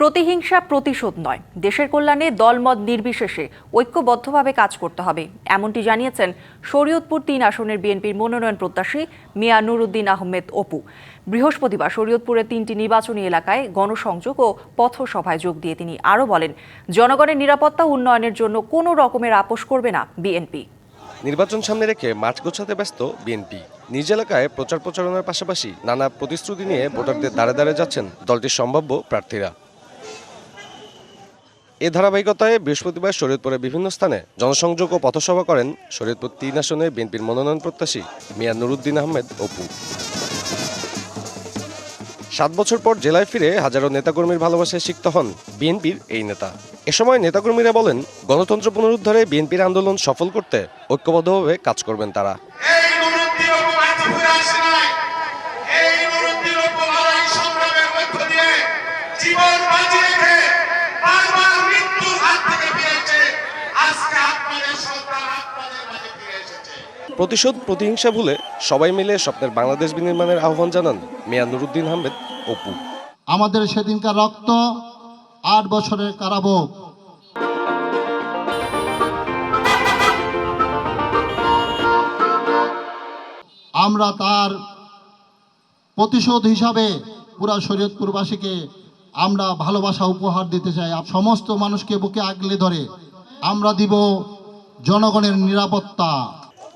প্রতিহিংসা প্রতিশোধ নয়। দেশের কল্যাণে দলমত নির্বিশেষে ঐক্যবদ্ধভাবে কাজ করতে হবে, এমনটি জানিয়েছেন শরীয়তপুর তিন আসনের বিএনপির মনোনয়ন প্রত্যাশী মিয়া নুরুদ্দিন আহমেদ অপু। বৃহস্পতিবার শরীয়তপুরের তিনটি নির্বাচনী এলাকায় গণসংযোগ ও পথসভায় যোগ দিয়ে তিনি আরও বলেন, জনগণের নিরাপত্তা উন্নয়নের জন্য কোনো রকমের আপোষ করবে না বিএনপি। নির্বাচন সামনে রেখে মাঠ গোছাতে ব্যস্ত বিএনপি। নিজ এলাকায় প্রচার প্রচারণার পাশাপাশি নানা প্রতিশ্রুতি নিয়ে ভোটারদের দ্বারে দ্বারে যাচ্ছেন দলটির সম্ভাব্য প্রার্থীরা। এ ধারাবাহিকতায় বৃহস্পতিবার শরীয়তপুরে বিভিন্ন স্থানে জনসংযোগ ও পথসভা করেন শরীয়তপুর তিন আসনে বিএনপির মনোনয়ন প্রত্যাশী মিয়া নুরুদ্দিন আহমেদ অপু। সাত বছর পর জেলায় ফিরে হাজারো নেতাকর্মীর ভালোবাসায় সিক্ত হন বিএনপির এই নেতা। এ সময় নেতাকর্মীরা বলেন, গণতন্ত্র পুনরুদ্ধারে বিএনপির আন্দোলন সফল করতে ঐক্যবদ্ধভাবে কাজ করবেন তারা। প্রতিশোধ, প্রতিহিংসা ভুলে সবাই মিলে স্বপ্নের বাংলাদেশ বিনির্মাণের আহ্বান জানান মিয়া নুরুদ্দিন আহমেদ অপু। আমাদের সেদিনকার রক্ত, আট বছরের কারাভোগ। আমরা তার প্রতিশোধ হিসাবে পুরা শরীয়তপুরবাসীকে আমরা ভালোবাসা উপহার দিতে চাই। সমস্ত মানুষকে বুকে আগলে ধরে আমরা দিব জনগণের নিরাপত্তা।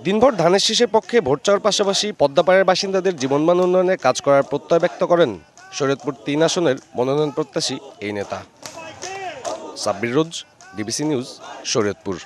দিনভর ধানের শীষের পক্ষে ভোট চাওয়ার পাশাপাশি পদ্মাপাড়ের বাসিন্দাদের জীবনমান উন্নয়নে কাজ করার প্রত্যয় ব্যক্ত করেন শরীয়তপুর তিন আসনের মনোনয়ন প্রত্যাশী এই নেতা। Sabbir Roj DBC news, Shariatpur.